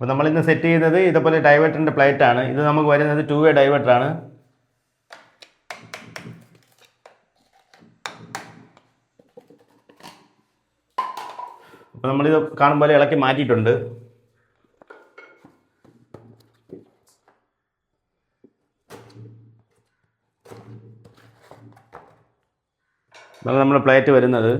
അപ്പോൾ നമ്മൾ ഇന്ന് സെറ്റ് ചെയ്യുന്നത് ഇതേപോലെ ഡൈവേർട്ടറിന്റെ പ്ലേറ്റ് ആണ്. ഇത് നമുക്ക് വരുന്നത് ടു വേ ഡൈവേർട്ടറാണ് അപ്പോൾ നമ്മളിത് കാണുമ്പോൾ ഇളക്കി മാറ്റിയിട്ടുണ്ട്. നമ്മൾ നമ്മുടെ പ്ലേറ്റ് വരുന്നത്.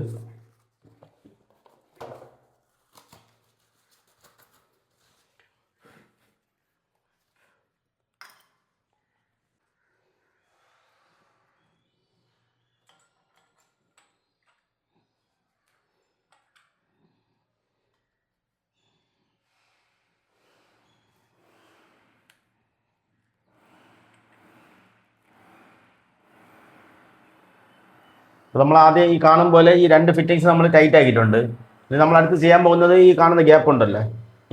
നമ്മൾ ആദ്യം ഈ കാണും പോലെ ഈ രണ്ട് ഫിറ്റിങ്സ് നമ്മൾ ടൈറ്റ് ആക്കിയിട്ടുണ്ട്. ഇത് നമ്മൾ അടുത്ത് ചെയ്യാൻ പോകുന്നത് ഈ കാണുന്ന ഗ്യാപ്പ് ഉണ്ടല്ലേ?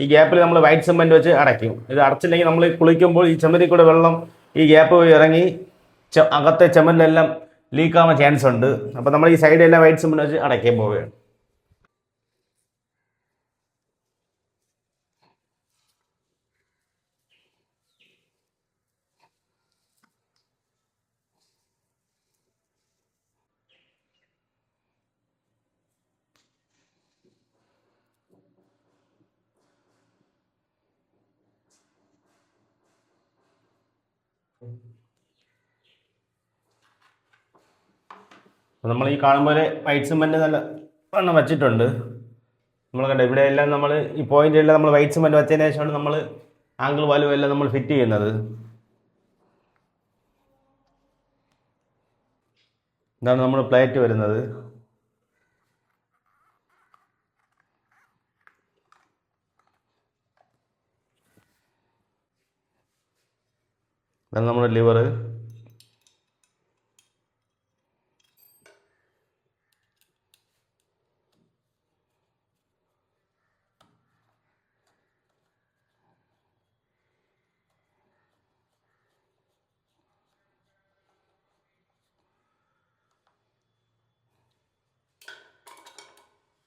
ഈ ഗ്യാപ്പിൽ നമ്മൾ വൈറ്റ് സിമെന്റ് വെച്ച് അടയ്ക്കും. ഇത് അടച്ചില്ലെങ്കിൽ നമ്മൾ കുളിക്കുമ്പോൾ ഈ ചെമ്മരി കൂടെ വെള്ളം ഈ ഗ്യാപ്പ് ഇറങ്ങി അകത്തെ ചെമ്മലിലെല്ലാം ലീക്ക് ആവാൻ ചാൻസ് ഉണ്ട്. അപ്പോൾ നമ്മൾ ഈ സൈഡെല്ലാം വൈറ്റ് സിമെന്റ് വെച്ച് അടയ്ക്കാൻ പോവുകയാണ്. നമ്മൾ ഈ കാണുമ്പോൾ വൈറ്റ് സിമെന്റ് നല്ല വണ്ണം വെച്ചിട്ടുണ്ട്. നമ്മൾ കണ്ട ഇവിടെ എല്ലാം നമ്മൾ ഈ പോയിന്റിലെല്ലാം നമ്മൾ വൈറ്റ് സിമെന്റ് വെച്ചതിന് ശേഷമാണ് നമ്മൾ ആംഗിൾ വാല്യൂ എല്ലാം നമ്മൾ ഫിറ്റ് ചെയ്യുന്നത്. ഇതാണ് നമ്മുടെ പ്ലേറ്റ് വരുന്നത്. ഇതാണ് നമ്മുടെ ലിവർ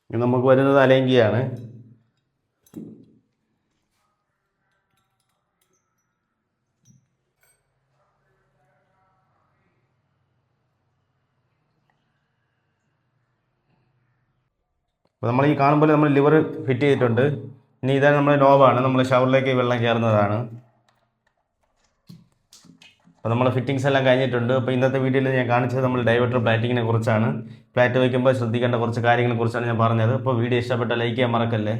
നമുക്ക് വരുന്നത് അലങ്കിയാണ് അപ്പോൾ നമ്മൾ ഈ കാണുമ്പോൾ നമ്മൾ ലിവർ ഫിറ്റ് ചെയ്തിട്ടുണ്ട്. ഇനി ഇതാണ് നമ്മുടെ നോബാണ് നമ്മൾ ഷവറിലേക്ക് വെള്ളം കയറുന്നതാണ് അപ്പോൾ നമ്മൾ ഫിറ്റിങ്സ് എല്ലാം കഴിഞ്ഞിട്ടുണ്ട്. അപ്പോൾ ഇന്നത്തെ വീഡിയോയിൽ ഞാൻ കാണിച്ചത് നമ്മൾ ഡൈവേർട്ടർ പ്ലാറ്റിങ്ങിനെ കുറിച്ചാണ്. പ്ലാറ്റ് വയ്ക്കുമ്പോൾ ശ്രദ്ധിക്കേണ്ട കുറച്ച് കാര്യങ്ങളെക്കുറിച്ചാണ് ഞാൻ പറഞ്ഞത്. അപ്പോൾ വീഡിയോ ഇഷ്ടപ്പെട്ട ലൈക്ക് ചെയ്യാൻ മറക്കല്ലേ.